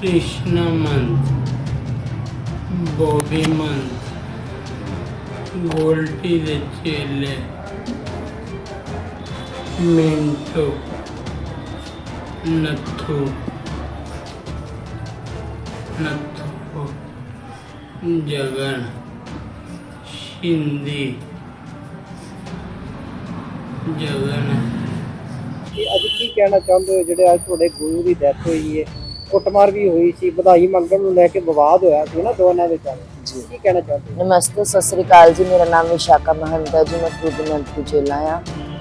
ਕ੍ਰਿਸ਼ਨ ਮੰਤ ਬੋਬੀ ਮੰਤ ਗੋਲਟੀ ਦੇ ਚੇਲੇ, ਮਿੰਟੂ, ਨੱਥੂ ਨੱਥੂ, ਜਗਨ, ਸ਼ਿੰਦੀ, ਜਗਨ। ਅੱਜ ਕੀ ਕਹਿਣਾ ਚਾਹੁੰਦੇ ਹੋ ਜਿਹੜੇ ਅੱਜ ਤੁਹਾਡੇ ਗੁਰੂ ਦੀ ਡੈਥ ਹੋਈ ਹੈ ਕੁੱਟਮਾਰ ਵੀ ਹੋਈ ਸੀ, ਵਧਾਈ ਮੰਗਣ ਨੂੰ ਲੈ ਕੇ ਵਿਵਾਦ ਹੋਇਆ ਸੀ ਨਾ ਦੋਨਾਂ ਵਿੱਚ ਜੀ ਕੀ ਕਹਿਣਾ ਚਾਹੁੰਦੇ ਨਮਸਤੇ, ਸਤਿ ਸ੍ਰੀ ਅਕਾਲ ਜੀ। ਮੇਰਾ ਨਾਮ ਵਿਸ਼ਾਖਾ ਮਹੰਤ ਜੀ। ਮੈਂ ਫਰੂਟੀਮੈਂਟ ਤੋਂ ਚੇਲਾ ਆ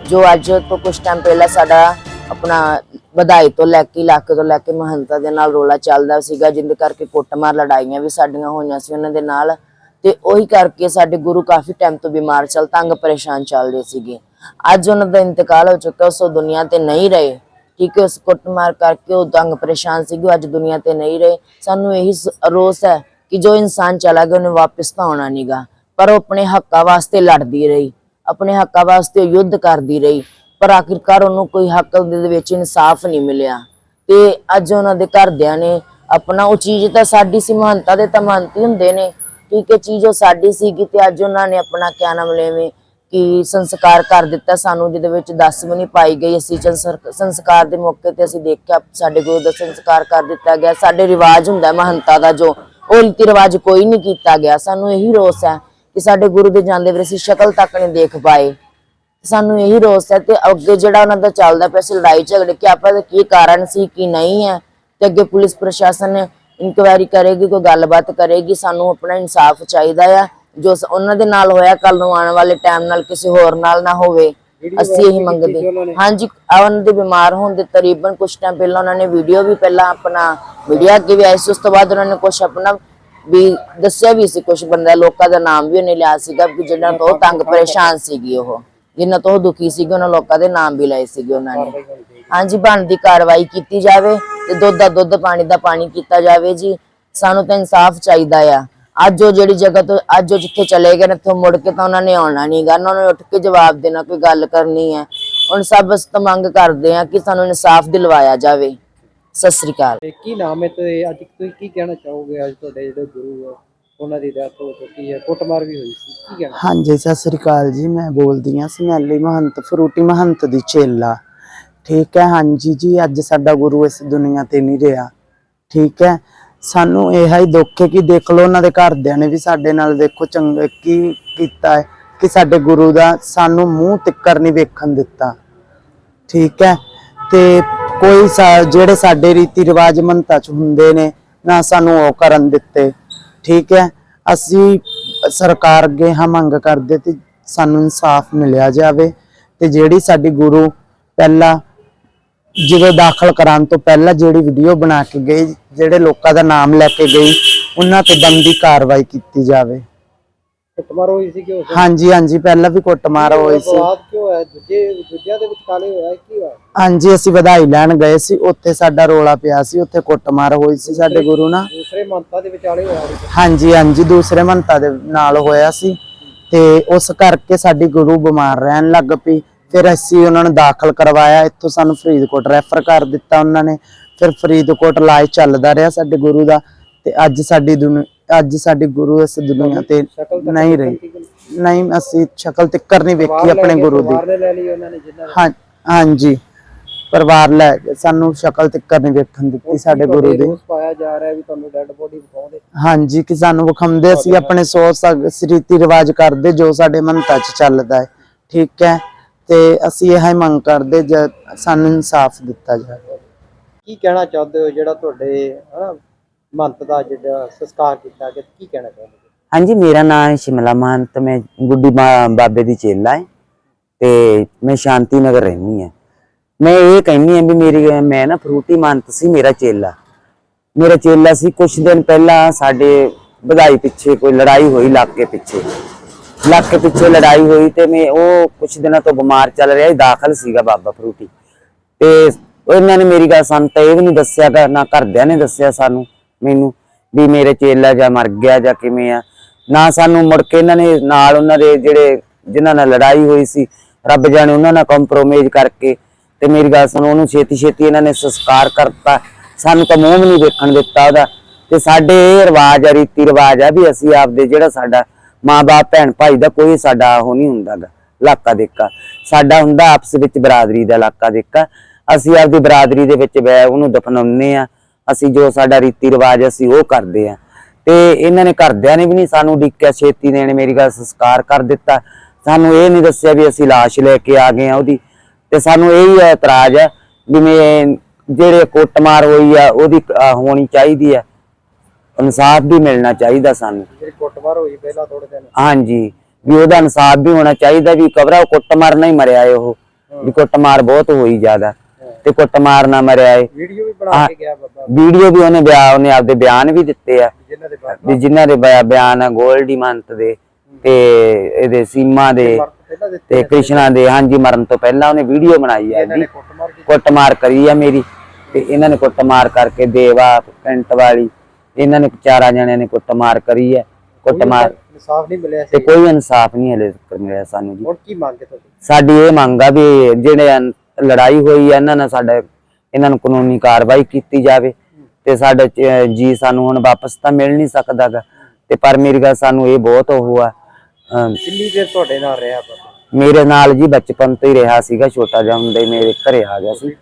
ਜੋ ਅੱਜ ਤੋਂ ਕੁਝ ਟਾਈਮ ਪਹਿਲਾਂ ਸਾਡਾ ਆਪਣਾ ਵਧਾਈ ਤੋਂ ਲੈ ਕੇ, ਇਲਾਕੇ ਤੋਂ ਲੈ ਕੇ ਮਹੰਤਾ ਦੇ ਨਾਲ ਰੋਲਾ ਚੱਲਦਾ ਸੀਗਾ, ਜਿੰਦੇ ਕਰਕੇ ਕੁੱਟਮਾਰ ਲੜਾਈਆਂ ਵੀ ਸਾਡੀਆਂ ਹੋਈਆਂ ਸੀ ਉਹਨਾਂ ਦੇ ਨਾਲ। ਤੇ ਉਹੀ ਕਰਕੇ ਸਾਡੇ ਗੁਰੂ ਕਾਫੀ ਟਾਈਮ ਤੋਂ ਬਿਮਾਰ ਚੱਲ, ਤੰਗ ਪਰੇਸ਼ਾਨ ਚੱਲ ਰਹੇ ਸੀਗੇ। ਅੱਜ ਉਹਨਾਂ ਦਾ ਇੰਤਕਾਲ ਹੋ ਚੁੱਕਾ ਉਸ ਦੁਨੀਆ ਤੇ ਨਹੀਂ ਰਹੇ। ਠੀਕ ਹੈ, ਉਸ ਕੁੱਟਮਾਰ ਕਰਕੇ ਉਹ ਤੰਗ ਪਰੇਸ਼ਾਨ ਸੀ ਉਹ ਅੱਜ ਦੁਨੀਆ ਤੇ ਨਹੀਂ ਰਹੇ। ਸਾਨੂੰ ਇਹੀ ਰੋਸ ਹੈ ਕਿ ਜੋ ਇਨਸਾਨ ਚਲਾ ਗਿਆ, ਉਹਨੇ ਵਾਪਸ ਤਾਂ ਆਉਣਾ ਨਹੀਂਗਾ ਪਰ ਉਹ ਆਪਣੇ ਹੱਕਾਂ ਵਾਸਤੇ ਲੜਦੀ ਰਹੀ, ਆਪਣੇ ਹੱਕਾਂ ਵਾਸਤੇ ਉਹ ਯੁੱਧ ਕਰਦੀ ਰਹੀ, ਪਰ ਆਖਿਰਕਾਰ ਉਹਨੂੰ ਕੋਈ ਹੱਕ ਦੇ ਵਿੱਚ ਇਨਸਾਫ ਨਹੀਂ ਮਿਲਿਆ। ਤੇ ਅੱਜ ਉਹਨਾਂ ਦੇ ਘਰਦਿਆਂ ਨੇ ਆਪਣਾ, ਉਹ ਚੀਜ਼ ਤਾਂ ਸਾਡੀ ਸੀ, ਮਹੰਤਾ ਦੇ ਤਾਂ ਮਹੰਤ ਹੀ ਹੁੰਦੇ ਨੇ। ਠੀਕ ਹੈ, ਚੀਜ਼ ਉਹ ਸਾਡੀ ਸੀਗੀ ਤੇ ਅੱਜ ਉਹਨਾਂ ਨੇ ਆਪਣਾ ਕਿਆ ਨਾਮ ਲੈਵੇਂ ਕਿ ਸੰਸਕਾਰ ਕਰ ਦਿੱਤਾ ਸਾਨੂੰ, ਜਿਹਦੇ ਵਿੱਚ ਦੱਸ ਪਾਈ ਗਈ। ਅਸੀਂ ਸੰਸਕਾਰ ਦੇ ਮੌਕੇ ਤੇ ਅਸੀਂ ਦੇਖਿਆ, ਸਾਡੇ ਗੁਰੂ ਦਾ ਸੰਸਕਾਰ ਕਰ ਦਿੱਤਾ ਗਿਆ। ਸਾਡੇ ਰਿਵਾਜ ਹੁੰਦਾ ਹੈ ਮਹੰਤਾ ਦਾ, ਜੋ ਉਹ ਰੀਤੀ ਰਿਵਾਜ ਕੋਈ ਨਹੀਂ ਕੀਤਾ ਗਿਆ। ਸਾਨੂੰ ਇਹੀ ਰੋਸ ਹੈ ਕਿ ਸਾਡੇ ਗੁਰੂ ਦੇ ਜਾਂਦੇ ਵੇਲੇ ਅਸੀਂ ਸ਼ਕਲ ਤੱਕ ਨਹੀਂ ਦੇਖ ਪਾਏ। ਸਾਨੂੰ ਇਹੀ ਰੋਸ ਹੈ ਤੇ ਅੱਗੇ ਜਿਹੜਾ ਉਹਨਾਂ ਦਾ ਚੱਲਦਾ ਪਿਆ ਸੀ ਲੜਾਈ ਝਗੜੇ, ਕਿ ਆਪਾਂ ਦਾ ਕੀ ਕਾਰਨ ਸੀ, ਕੀ ਨਹੀਂ ਹੈ? ਤੇ ਅੱਗੇ ਪੁਲਿਸ ਪ੍ਰਸ਼ਾਸਨ ਇਨਕੁਆਇਰੀ ਕਰੇਗੀ, ਕੋਈ ਗੱਲਬਾਤ ਕਰੇਗੀ, ਸਾਨੂੰ ਆਪਣਾ ਇਨਸਾਫ ਚਾਹੀਦਾ ਆ। ਜੋ ਉਹਨਾਂ ਦੇ ਨਾਲ ਹੋਇਆ ਕੱਲ ਨੂੰ ਆਉਣ ਵਾਲੇ ਟਾਈਮ ਨਾਲ ਕਿਸੇ ਹੋਰ ਨਾਲ ਨਾ ਹੋਵੇ ਅਸੀਂ ਇਹੀ ਮੰਗਦੇ। ਹਾਂਜੀ ਉਹਨਾਂ ਦੇ ਬਿਮਾਰ ਹੋਣ ਦੇ ਤਕਰੀਬਨ ਕੁਝ ਟਾਈਮ ਪਹਿਲਾਂ ਉਹਨਾਂ ਨੇ ਵੀਡੀਓ ਵੀ ਪਹਿਲਾਂ ਆਪਣਾ ਮੀਡੀਆ ਅੱਗੇ ਵੀ ਆਈ ਸੀ ਉਸ ਤੋਂ ਬਾਅਦ ਉਹਨਾਂ ਨੇ ਕੁਝ ਆਪਣਾ ਵੀ ਦੱਸਿਆ ਵੀ ਸੀ ਕੁਝ ਬੰਦਾ ਲੋਕਾਂ ਦਾ ਨਾਮ ਵੀ ਉਹਨੇ ਲਿਆ ਸੀਗਾ ਵੀ ਜਿਹੜਾ ਤੋਂ ਤੰਗ ਪਰੇਸ਼ਾਨ ਸੀਗੀ ਉਹ ਜਿੰਨਾ ਤੋਂ ਦੁਖੀ ਸੀਗੇ ਉਹਨਾਂ ਲੋਕਾਂ ਦੇ ਨਾਮ ਵੀ ਲਏ ਸੀਗੇ ਉਹਨਾਂ ਨੇ। ਹਾਂਜੀ ਬਣਦੀ ਕਾਰਵਾਈ ਕੀਤੀ ਜਾਵੇ ਤੇ ਦੁੱਧ ਦਾ ਦੁੱਧ ਪਾਣੀ ਦਾ ਪਾਣੀ ਕੀਤਾ ਜਾਵੇ ਜੀ। ਸਾਨੂੰ ਤਾਂ ਇਨਸਾਫ ਚਾਹੀਦਾ ਆ। ਅੱਜ ਉਹ ਜਿਹੜੀ ਜਗ੍ਹਾ ਤੋਂ ਅੱਜ ਉਹ ਜਿੱਥੇ ਚਲੇ ਗਏ ਨੇ ਇੱਥੋਂ ਮੁੜ ਕੇ ਤਾਂ ਉਹਨਾਂ ਨੇ ਆਉਣਾ ਨਹੀਂਗਾ ਉਹਨਾਂ ਨੇ ਉੱਠ ਕੇ ਜਵਾਬ ਦੇਣਾ ਕੋਈ ਗੱਲ ਕਰਨੀ ਹੈ। ਹੁਣ ਸਭ ਅਸੀਂ ਤਾਂ ਮੰਗ ਕਰਦੇ ਆ ਕਿ ਸਾਨੂੰ ਇਨਸਾਫ ਦਿਲਵਾਇਆ ਜਾਵੇ। ਸਤਿ ਸ੍ਰੀ ਅਕਾਲ। ਤੇ ਕੀ ਨਾਮ ਹੈ ਤੇ ਅੱਜ ਤੁਸੀਂ ਕੀ ਕਹਿਣਾ ਚਾਹੋਗੇ? ਅੱਜ ਤੁਹਾਡੇ ਜਿਹੜੇ ਗੁਰੂ ਹੈ ਉਹਨਾਂ ਦੀ ਡੈਥ ਹੋ ਚੁੱਕੀ ਹੈ ਕੁੱਟਮਾਰ ਵੀ ਹੋਈ ਸੀ। ਕੀ ਕਹਿਣਾ? ਹਾਂਜੀ ਸਤਿ ਸ੍ਰੀ ਅਕਾਲ ਜੀ। ਮੈਂ ਬੋਲਦੀ ਹਾਂ ਸਮੈਲੀ ਮਹੰਤ ਫਰੂਟੀ ਮਹੰਤ ਦੀ ਚੇਲਾ। ਠੀਕ ਹੈ? ਹਾਂਜੀ ਜੀ ਅੱਜ ਸਾਡਾ ਗੁਰੂ ਇਸ ਦੁਨੀਆ ਤੇ ਨਹੀਂ ਰਿਹਾ। ਠੀਕ ਹੈ? ਸਾਨੂੰ ਇਹ ਹੀ ਦੁੱਖ ਹੈ ਕਿ ਦੇਖ ਲਓ ਉਹਨਾਂ ਦੇ ਘਰਦਿਆਂ ਨੇ ਵੀ ਸਾਡੇ ਨਾਲ ਦੇਖੋ ਚੰਗਾ ਕੀ ਕੀਤਾ ਹੈ, ਕਿ ਸਾਡੇ ਗੁਰੂ ਦਾ ਸਾਨੂੰ ਮੂੰਹ ਤਿੱਕਰ ਨਹੀਂ ਵੇਖਣ ਦਿੱਤਾ। ਠੀਕ ਹੈ? ਤੇ ਕੋਈ ਜਿਹੜੇ ਸਾਡੇ ਰੀਤੀ ਰਿਵਾਜ ਮੰਤਾ ਚ ਹੁੰਦੇ ਨੇ, ਨਾ ਸਾਨੂੰ ਉਹ ਕਰਨ ਦਿੱਤੇ। ਠੀਕ ਹੈ? ਅਸੀਂ ਸਰਕਾਰ ਅੱਗੇ ਹਾਂ ਮੰਗ ਕਰਦੇ ਤੇ ਸਾਨੂੰ ਇਨਸਾਫ ਮਿਲਿਆ ਜਾਵੇ ਤੇ ਜਿਹੜੀ ਸਾਡੀ ਗੁਰੂ ਪਹਿਲਾਂ ਜਦੋਂ ਦਾਖਲ ਕਰਾਉਣ ਤੋਂ ਪਹਿਲਾਂ ਜਿਹੜੀ ਵੀਡੀਓ ਬਣਾ ਕੇ ਗਈ ਜਿਹੜੇ ਲੋਕਾਂ ਦਾ ਨਾਮ ਲੈ ਕੇ ਗਈ ਉਹਨਾਂ ਤੇ ਬੰਦੀ ਕਾਰਵਾਈ ਕੀਤੀ ਜਾਵੇ। ਕੁੱਟਮਾਰ ਹੋਈ ਸੀ ਕਿ ਉਸ ਹਾਂਜੀ ਹਾਂਜੀ ਪਹਿਲਾਂ ਵੀ ਕੁੱਟਮਾਰ ਹੋਈ ਸੀ। ਵਿਵਾਦ ਕਿਉਂ ਹੈ ਦੂਜੇ ਦੂਜਿਆਂ ਦੇ ਵਿੱਚ ਕਾਲੇ ਹੋਇਆ ਹੈ? ਕੀ ਹੋਇਆ? ਹਾਂਜੀ ਅਸੀਂ ਵਧਾਈ ਲੈਣ ਗਏ ਸੀ ਉੱਥੇ ਸਾਡਾ ਰੋਲਾ ਪਿਆ ਸੀ ਉੱਥੇ ਕੁੱਟਮਾਰ ਹੋਈ ਸੀ ਸਾਡੇ ਗੁਰੂ ਨਾਲ। ਦੂਸਰੇ ਮੰਤਾਂ ਦੇ ਵਿਚਾਲੇ ਹੋਇਆ ਸੀ। ਹਾਂਜੀ ਹਾਂਜੀ ਦੂਸਰੇ ਮੰਤਾ ਦੇ ਨਾਲ ਹੋਇਆ ਸੀ। ਤੇ ਉਸ ਕਰਕੇ ਸਾਡੀ ਗੁਰੂ ਬਿਮਾਰ ਰਹਿਣ ਲੱਗ ਪਈ। ਫਿਰ ਅਸੀਂ ਉਹਨਾਂ ਨੂੰ ਦਾਖਲ ਕਰਵਾਇਆ। ਇੱਥੋਂ ਸਾਨੂੰ ਫਰੀਦਕੋਟ ਰੈਫਰ ਕਰ ਦਿੱਤਾ ਉਹਨਾਂ ਨੇ। ਫਿਰ ਫਰੀਦਕੋਟ ਇਲਾਜ ਚੱਲਦਾ ਰਿਹਾ ਸਾਡੇ ਗੁਰੂ ਦਾ ਤੇ ਅੱਜ ਸਾਡੀ ਅੱਜ ਸਾਡੀ ਗੁਰੂ ਇਸ ਦੁਨੀਆ ਤੇ ਤੱਕ ਨਹੀਂ ਰਹੀ। ਨਹੀਂ ਅਸੀਂ ਸ਼ਕਲ ਤਿੱਕਰ ਨਹੀਂ ਵੇਖੀ ਆਪਣੇ ਗੁਰੂ ਦੀ। ਹਾਂ ਹਾਂਜੀ। ਪਰਿਵਾਰ ਲੈ ਸਾਨੂੰ ਸ਼ਕਲ ਤਿੱਕਰ ਨਹੀਂ ਵੇਖਣ ਦਿੱਤੀ ਸਾਡੇ ਗੁਰੂ ਦੀ। ਪਾਇਆ ਜਾ ਰਿਹਾ ਵੀ ਤੁਹਾਨੂੰ ਡੈੱਡ ਬੋਡੀ ਵਿਖਾਉਂਦੇ। ਹਾਂਜੀ ਕਿ ਸਾਨੂੰ ਵਿਖਾਉਂਦੇ ਸੀ ਆਪਣੇ ਸੋਚ ਸਕ ਰੀਤੀ ਰਿਵਾਜ ਕਰਦੇ ਜੋ ਸਾਡੇ ਮਨਤਾ ਚ ਚੱਲਦਾ ਹੈ। ਠੀਕ ਹੈ? ਤੇ ਅਸੀਂ ਇਹ ਹੀ ਮੰਗ ਕਰਦੇ ਜ ਸਾਨੂੰ ਇਨਸਾਫ ਦਿੱਤਾ ਜਾਵੇ। ਕੀ ਕਹਿਣਾ ਚਾਹੁੰਦੇ ਹੋ ਜਿਹੜਾ ਤੁਹਾਡੇ ਹਨਾ ਮੰਤ ਦਾ ਜਿਹੜਾ ਸੰਸਕਾਰ ਕੀਤਾ ਗਿਆ ਕੀ ਕਹਿਣਾ ਚਾਹੁੰਦੇ ਹੋ? ਹਾਂਜੀ ਮੇਰਾ ਨਾਮ ਹੈ ਸ਼ਿਮਲਾ ਮਹੰਤ ਮੈਂ ਗੁੱਡੀ ਮਾ- ਬਾਬੇ ਦੀ ਚੇਲਾ ਹੈ ਤੇ ਮੈਂ ਸ਼ਾਂਤੀ ਨਗਰ ਰਹਿੰਦੀ ਹਾਂ। ਮੈਂ ਇਹ ਕਹਿੰਦੀ ਹਾਂ ਵੀ ਮੇਰੀ ਮੈਂ ਨਾ ਫਰੂਟੀ ਮਹੰਤ ਸੀ ਮੇਰਾ ਚੇਲਾ। ਮੇਰਾ ਚੇਲਾ ਸੀ ਕੁਝ ਦਿਨ ਪਹਿਲਾਂ ਸਾਡੇ ਵਧਾਈ ਪਿੱਛੇ ਕੋਈ ਲੜਾਈ ਹੋਈ ਇਲਾਕੇ ਪਿੱਛੇ। ਲੱਕ ਪਿੱਛੇ ਲੜਾਈ ਹੋਈ ਤੇ ਮੈਂ ਉਹ ਕੁਝ ਦਿਨਾਂ ਤੋਂ ਬਿਮਾਰ ਚੱਲ ਰਿਹਾ ਸੀ ਦਾਖਲ ਸੀਗਾ ਬਾਬਾ ਫਰੂਟੀ। ਤੇ ਇਹਨਾਂ ਨੇ ਮੇਰੀ ਗੱਲ ਸਾਨੂੰ ਤਾਂ ਇਹ ਵੀ ਨਹੀਂ ਦੱਸਿਆ ਗਾ, ਨਾ ਘਰਦਿਆਂ ਨੇ ਦੱਸਿਆ ਸਾਨੂੰ ਮੈਨੂੰ ਵੀ ਮੇਰੇ ਚੇਲਾ ਜਾਂ ਮਰ ਗਿਆ ਜਾਂ ਕਿਵੇਂ ਆ। ਨਾ ਸਾਨੂੰ ਮੁੜ ਕੇ ਇਹਨਾਂ ਨੇ ਨਾਲ ਉਹਨਾਂ ਦੇ ਜਿਹੜੇ ਜਿਨ੍ਹਾਂ ਨਾਲ ਲੜਾਈ ਹੋਈ ਸੀ ਰੱਬ ਜਾਣੇ ਉਹਨਾਂ ਨਾਲ ਕੰਪਰੋਮਾਈਜ਼ ਕਰਕੇ ਤੇ ਮੇਰੀ ਗੱਲ ਸੁਣੋ ਉਹਨੂੰ ਛੇਤੀ ਛੇਤੀ ਇਹਨਾਂ ਨੇ ਸੰਸਕਾਰ ਕਰਤਾ। ਸਾਨੂੰ ਤਾਂ ਮੂੰਹ ਵੀ ਨਹੀਂ ਦੇਖਣ ਦਿੱਤਾ ਉਹਦਾ। ਤੇ ਸਾਡੇ ਇਹ ਰਿਵਾਜ ਆ ਰੀਤੀ ਰਿਵਾਜ ਆ ਵੀ ਅਸੀਂ ਆਪਦੇ ਜਿਹੜਾ ਸਾਡਾ ਮਾਂ-ਬਾਪ ਭੈਣ ਭਾਈ ਦਾ ਕੋਈ ਸਾਡਾ ਉਹ ਨਹੀਂ ਹੁੰਦਾਗਾ ਇਲਾਕਾ ਦੇਕਾ ਸਾਡਾ ਹੁੰਦਾ ਆਪਸ ਵਿੱਚ ਬਰਾਦਰੀ ਦਾ ਇਲਾਕਾ ਦੇਕਾ ਅਸੀਂ ਆਪਦੀ ਬਰਾਦਰੀ ਦੇ ਵਿੱਚ ਬੈ, ਉਹਨੂੰ ਦਫਨਾਉਂਦੇ ਆ ਅਸੀਂ ਜੋ ਸਾਡਾ ਰੀਤੀ ਰਿਵਾਜ ਅਸੀਂ ਉਹ ਕਰਦੇ ਆ ਤੇ ਇਹਨਾਂ ਨੇ ਘਰਦਿਆਂ ਨੇ ਵੀ ਨਹੀਂ ਸਾਨੂੰ ਡਿੱਕਿਆ ਛੇਤੀ ਦੇਣ, ਮੇਰੀ ਗੱਲ ਸੰਸਕਾਰ ਕਰ ਦਿੱਤਾ। ਸਾਨੂੰ ਇਹ ਨਹੀਂ ਦੱਸਿਆ ਵੀ ਅਸੀਂ ਲਾਸ਼ ਲੈ ਕੇ ਆ ਗਏ ਆ ਉਹਦੀ। ਤੇ ਸਾਨੂੰ ਇਹ ਹੀ ਇਤਰਾਜ਼ ਹੈ ਵੀ ਮੈਂ ਜਿਹੜੇ ਕੁੱਟਮਾਰ ਹੋਈ ਆ, ਉਹਦੀ ਹੋਣੀ ਚਾਹੀਦੀ ਆ। ਇਨਸਾਫ ਵੀ ਮਿਲਣਾ ਚਾਹੀਦਾ ਸਾਨੂੰ। ਜਿਹੜੀ ਕੁੱਟਮਾਰ ਹੋਈ ਪਹਿਲਾਂ ਥੋੜੇ ਦਿਨ। ਹਾਂਜੀ ਵੀ ਉਹਦਾ ਇਨਸਾਫ ਵੀ ਹੋਣਾ ਚਾਹੀਦਾ ਵੀ ਕਬਰਾ ਉਹ ਕੁੱਟਮਾਰ ਨਹੀਂ ਮਰਿਆ ਏ ਉਹ ਵੀ ਕੁੱਟਮਾਰ ਬਹੁਤ ਹੋਈ ਜ਼ਿਆਦਾ ਤੇ ਕੁੱਟਮਾਰ ਨਾ ਮਰਿਆ ਏ। ਵੀਡੀਓ ਵੀ ਬਣਾ ਕੇ ਗਿਆ ਬਾਬਾ। ਵੀਡੀਓ ਵੀ ਉਹਨੇ ਬਿਆਨ ਉਹਨੇ ਆਪਦੇ ਬਿਆਨ ਵੀ ਦਿੱਤੇ ਆ। ਵੀ ਜਿਨ੍ਹਾਂ ਦੇ ਬਿਆ- ਬਿਆਨ ਆ ਗੋਲਡੀ ਮੰਤ ਦੇ ਤੇ ਇਹਦੇ ਸੀਮਾ ਦੇ ਤੋਂ ਕ੍ਰਿਸ਼ਨਾ ਦੇ ਹਾਂਜੀ ਮਰਨ ਤੋਂ ਪਹਿਲਾਂ ਉਹਨੇ ਵੀਡੀਓ ਬਣਾਈ ਆ ਨੇ ਕੁੱਟਮਾਰ ਕਰੀ ਆ ਮੇਰੀ ਤੇ ਇਹਨਾਂ ਨੇ ਕੁੱਟਮਾਰ ਕਰਕੇ ਦੇਵਾ ਪਿੰਟ ਵਾਲੀ ਇਹਨਾਂ ਨੇ ਚਾਰਾਂ ਜਣਿਆਂ ਨੇ ਕੁੱਟਮਾਰ ਕਰੀ ਹੈ ਕੁੱਟਮਾਰ ਇਨਸਾਫ ਨਹੀਂ ਮਿਲਿਆ ਤੇ ਕੋਈ ਇਨਸਾਫ ਨਹੀਂ ਹਲੇ ਤੱਕ ਮਿਲਿਆ ਸਾਨੂੰ ਜੀ। ਹੁਣ ਕੀ ਮੰਗ ਹੈ ਤੁਹਾਡੀ? ਸਾਡੀ ਇਹ ਮੰਗ ਆ ਵੀ ਜਿਹੜੇ ਅਨ- ਲੜਾਈ ਹੋਈ ਆ ਇਹਨਾਂ ਨਾਲ ਸਾਡਾ ਇਹਨਾਂ ਨੂੰ ਕਾਨੂੰਨੀ ਕਾਰਵਾਈ ਕੀਤੀ ਜਾਵੇ ਤੇ ਸਾਡਾ ਚ- ਜੀ ਸਾਨੂੰ ਹੁਣ ਵਾਪਸ ਤਾਂ ਮਿਲ ਨਹੀਂ ਸਕਦਾਗਾ ਤੇ ਪਰ ਮੇਰੀ ਗੱਲ ਸਾਨੂੰ ਇਹ ਬਹੁਤ ਉਹ ਆ। ਅਮ ਕਿੰਨੀ ਦੇਰ ਤੁਹਾਡੇ ਨਾਲ ਰਿਹਾ ਬਾਬਾ? ਮੇਰੇ ਨਾਲ ਜੀ ਬਚਪਨ ਤੋਂ ਹੀ ਰਿਹਾ ਸੀਗਾ ਛੋਟਾ ਜਿਹਾ ਹੁੰਦਾ ਹੀ ਮੇਰੇ ਘਰੇ ਆ ਗਿਆ ਸੀ। ਵੀ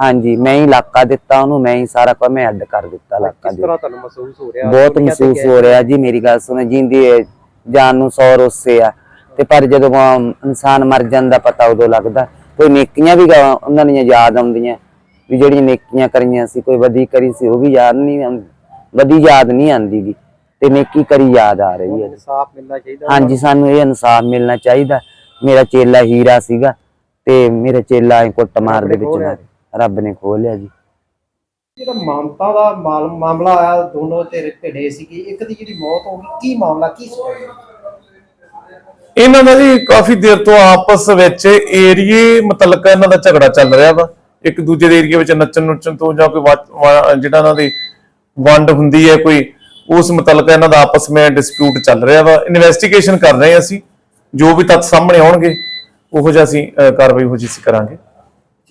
ਹਾਂਜੀ ਮੈਂ ਹੀ ਇਲਾਕਾ ਦਿੱਤਾ ਉਹਨੂੰ ਮੈਂ ਹੀ ਸਾਰਾ ਕੁਝ ਮੈਂ ਅੱਡ ਕਰ ਦਿੱਤਾ ਇਲਾਕਾ ਕਿਸ ਦੇ ਤਰ੍ਹਾਂ ਤੁਹਾਨੂੰ ਮਹਿਸੂਸ ਹੋ ਰਿਹਾ? ਬਹੁਤ ਮਹਿਸੂਸ। ਹੋ ਰਿਹਾ ਜੀ ਮੇਰੀ ਗੱਲ ਸੁਣੋ ਜਿੰਦੀ ਜਾਨ ਨੂੰ ਸੌ ਰੋਸੇ ਆ। ਤੇ ਪਰ ਜਦੋਂ ਇਨਸਾਨ ਮਰ ਜਾਂਦਾ ਪਤਾ ਉਦੋਂ ਲੱਗਦਾ ਕੋਈ ਨੇਕੀਆਂ ਵੀ ਉਹਨਾਂ ਦੀਆਂ ਯਾਦ ਆਉਂਦੀਆਂ ਵੀ ਜਿਹੜੀਆਂ ਨੇਕੀਆਂ ਕਰੀਆਂ ਸੀ ਕੋਈ ਵਧੀ ਕਰੀ ਸੀ ਉਹ ਵੀ ਯਾਦ ਨਹੀਂ ਵਧੀ ਯਾਦ ਨਹੀਂ ਆਉਂਦੀ ਗੀ ਤੇ ਨੇਕੀ ਕਰੀ ਯਾਦ ਆ ਰਹੀ ਹੈ ਇਨਸਾਫ ਮਿਲਣਾ ਚਾਹੀਦਾ। ਹਾਂਜੀ ਸਾਨੂੰ ਇਹ ਇਨਸਾਫ ਮਿਲਣਾ ਚਾਹੀਦਾ। ਮੇਰਾ ਚੇਲਾ ਹੀਰਾ ਸੀਗਾ ਤੇ ਮੇਰਾ ਚੇਲਾ ਐ ਕੁੱਟਮਾਰ ਦੇ ਵਿੱਚ ਨਾ- ਰੱਬ ਨੇ ਖੋਲਿਆ ਜੀ। ਜਿਹੜਾ ਮਾਮਤਾ ਦਾ ਮਾਲ- ਮਾਮਲਾ ਆਇਆ ਦੋਨੋਂ ਧਿਰ ਭਿੜੇ ਸੀਗੇ ਇੱਕ ਦੀ ਜਿਹੜੀ ਮੌਤ ਹੋ ਗਈ ਕੀ ਮਾਮਲਾ ਕੀ ਸੀ ਇਹਨਾਂ ਦਾ ਜੀ ਕਾਫੀ ਦੇਰ ਤੋਂ ਆਪਸ ਵਿੱਚ ਏਰੀਏ ਮੁਤਲਕ ਇਹਨਾਂ ਦਾ ਝਗੜਾ ਚੱਲ ਰਿਹਾ ਵਾ। ਇੱਕ ਦੂਜੇ ਦੇ ਏਰੀਏ ਵਿੱਚ ਨੱਚਣ ਨੁੱਚਣ ਤੋਂ ਜਾਂ ਕੋਈ ਵਾ- ਵਾ- ਜਿਹੜਾ ਇਹਨਾਂ ਦੀ ਵੰਡ ਹੁੰਦੀ ਹੈ ਕੋਈ ਉਸ ਮੁਤਲਕ ਇਹਨਾਂ ਦਾ ਆਪਸ ਵਿੱਚ ਡਿਸਪਿਊਟ ਚੱਲ ਰਿਹਾ ਵਾ। ਇਨਵੈਸਟੀਗੇਸ਼ਨ ਕਰ ਰਹੇ ਹਾਂ ਅਸੀਂ। ਜੋ ਵੀ ਤੱਥ ਸਾਹਮਣੇ ਆਉਣਗੇ ਉਹੋ ਜਿਹਾ ਅਸੀਂ ਕਾਰਵਾਈ ਹੋ ਜੀ ਅਸੀਂ ਕਰਾਂਗੇ।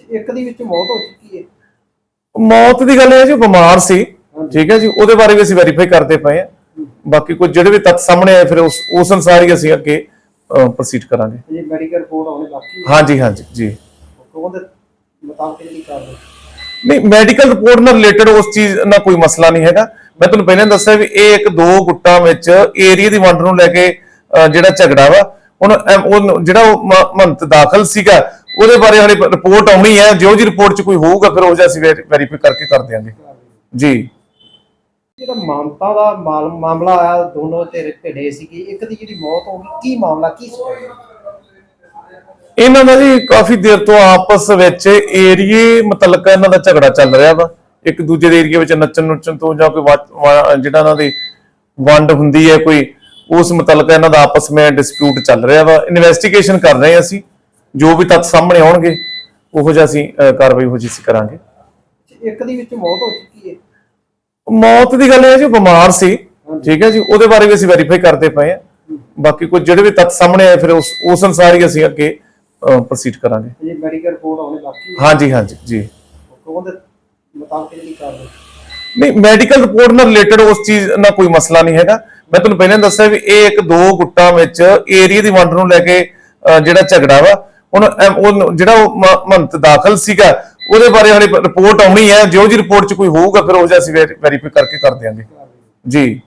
ਇੱਕ ਦੀ ਵਿੱਚ ਮੌਤ ਹੋ ਚੁੱਕੀ ਹੈ। ਮੌਤ ਦੀ ਗੱਲ ਇਹ ਹੈ ਜੀ ਉਹ ਬਿਮਾਰ ਸੀ। ਠੀਕ ਹੈ ਜੀ ਉਹਦੇ ਬਾਰੇ ਵੀ ਅਸੀਂ ਵੈਰੀਫਾਈ ਕਰਦੇ ਪਏ ਆ ਬਾਕੀ ਕੋਈ ਜਿਹੜੇ ਵੀ ਤੱਥ ਸਾਹਮਣੇ ਆਏ ਫਿਰ ਉਸ ਉਸ ਅਨੁਸਾਰ ਹੀ ਅਸੀਂ ਅੱਗੇ ਪ੍ਰੋਸੀਡ ਕਰਾਂਗੇ। ਜੇ ਮੈਡੀਕਲ ਰਿਪੋਰਟ ਆਉਣੀ ਬਾਕੀ ਹੈ। ਹਾਂਜੀ ਹਾਂਜੀ ਜੀ। ਉਹਦੇ ਮੁਤਾਬਕ ਜਿਹੜੀ ਕਾਰਵਾਈ? ਨਹੀਂ ਮੈਡੀਕਲ ਰਿਪੋਰਟ ਨਾਲ ਰਿਲੇਟਡ ਉਸ ਚੀਜ਼ ਨਾਲ ਕੋਈ ਮਸਲਾ ਨਹੀਂ ਹੈਗਾ। ਮੈਂ ਤੁਹਾਨੂੰ ਪਹਿਲਾਂ ਦੱਸਿਆ ਵੀ ਇਹ ਇੱਕ ਦੋ ਗੁੱਟਾਂ ਵਿੱਚ ਏਰੀਆ ਦੀ ਵੰਡ ਨੂੰ ਲੈ ਕੇ ਅਹ, ਜਿਹੜਾ ਝਗੜਾ ਵਾ ਹੁਣ ਉਹ ਜਿਹੜਾ ਉਹ ਮ- ਮਹੰਤ ਦਾਖਲ ਸੀਗਾ ਉਹਦੇ ਬਾਰੇ ਹਲੇ ਰਿਪੋਰਟ ਆਉਣੀ ਹੈ ਜਿਉਂ ਜੀ ਰਿਪੋਰਟ 'ਚ ਕੋਈ ਹੋਊਗਾ ਫਿਰ ਉਹ ਜਿਹਾ ਅਸੀਂ ਵੈਰੀਫਾਈ ਕਰਕੇ ਕਰ ਦਿਆਂਗੇ। ਜੀ। ਜਿਹੜਾ ਮਾਮਤਾ ਦਾ ਮਾਲ- ਮਾਮਲਾ ਆਇਆ ਦੋਨੋਂ ਧਿਰ ਭਿੜੇ ਸੀਗੇ ਇੱਕ ਦੀ ਜਿਹੜੀ ਮੌਤ ਹੋ ਗਈ ਕੀ ਮਾਮਲਾ ਕੀ ਸੀ? ਇਹਨਾਂ ਦਾ ਜੀ ਕਾਫੀ ਦੇਰ ਤੋਂ ਆਪਸ ਵਿੱਚ ਏਰੀਏ ਮੁਤਲਕ ਇਹਨਾਂ ਦਾ ਝਗੜਾ ਚੱਲ ਰਿਹਾ ਵਾ। ਇੱਕ ਦੂਜੇ ਦੇ ਏਰੀਏ ਵਿੱਚ ਨੱਚਣ ਨੁੱਚਣ ਤੋਂ ਜਾਂ ਕੋਈ ਜਿਹੜਾ ਇਹਨਾਂ ਦੀ ਵੰਡ ਹੁੰਦੀ ਹੈ ਕੋਈ ਉਸ ਮੁਤਲਕ ਇਹਨਾਂ ਦਾ ਆਪਸ ਵਿੱਚ ਡਿਸਪਿਊਟ ਚੱਲ ਰਿਹਾ ਵਾ। ਇਨਵੈਸਟੀਗੇਸ਼ਨ ਕਰ ਰਹੇ ਅਸੀਂ। ਜੋ ਵੀ ਤੱਥ ਸਾਹਮਣੇ ਆਉਣਗੇ ਉਹੋ ਜਿਹਾ ਅਸੀਂ ਕਾਰਵਾਈ ਹੋ ਜੀ ਅਸੀਂ ਕਰਾਂਗੇ। ਇੱਕ ਦੀ ਵਿੱਚ ਮੌਤ ਹੋ ਚੁੱਕੀ ਹੈ। ਮੌਤ ਦੀ ਗੱਲ ਇਹ ਹੈ ਜੀ ਉਹ ਬਿਮਾਰ ਸੀ। ਠੀਕ ਹੈ ਜੀ ਉਹਦੇ ਬਾਰੇ ਵੀ ਅਸੀਂ ਵੈਰੀਫਾਈ ਕਰਦੇ ਪਏ ਆ ਬਾਕੀ ਕੋਈ ਜਿਹੜੇ ਵੀ ਤੱਥ ਸਾਹਮਣੇ ਆਏ ਫਿਰ ਉਸ ਉਸ ਅਨੁਸਾਰ ਹੀ ਅਸੀਂ ਅੱਗੇ ਪ੍ਰੋਸੀਡ ਕਰਾਂਗੇ। ਜੇ ਮੈਡੀਕਲ ਰਿਪੋਰਟ ਆਉਣੀ ਬਾਕੀ ਹੈ। ਹਾਂਜੀ ਹਾਂਜੀ ਜੀ। ਉਹਦੇ ਮੁਤਾਬਕ ਜਿਹੜੀ ਕਾਰਵਾਈ। ਨਹੀਂ ਮੈਡੀਕਲ ਰਿਪੋਰਟ ਨਾਲ ਰਿਲੇਟਡ ਉਸ ਚੀਜ਼ ਨਾਲ ਕੋਈ ਮਸਲਾ ਨਹੀਂ ਹੈਗਾ। ਮੈਂ ਤੁਹਾਨੂੰ ਪਹਿਲਾਂ ਦੱਸਿਆ ਵੀ ਇਹ ਇੱਕ ਦੋ ਗੁੱਟਾਂ ਵਿੱਚ ਏਰੀਆ ਦੀ ਵੰਡ ਨੂੰ ਲੈ ਕੇ ਜਿਹੜਾ ਝਗੜਾ ਵਾ ਹੁਣ ਉਹ ਜਿਹੜਾ ਉਹ ਮ- ਦਾਖਲ ਸੀਗਾ, ਉਹਦੇ ਬਾਰੇ ਹਲੇ ਰਿਪੋਰਟ ਆਉਣੀ ਹੈ, ਜਿਉਂ ਜੀ ਰਿਪੋਰਟ 'ਚ ਕੋਈ ਹੋਊਗਾ, ਫਿਰ ਉਹ ਜਿਹਾ ਅਸੀਂ ਵੈਰੀਫਾਈ ਕਰਕੇ ਕਰ ਦਿਆਂਗੇ। ਜੀ।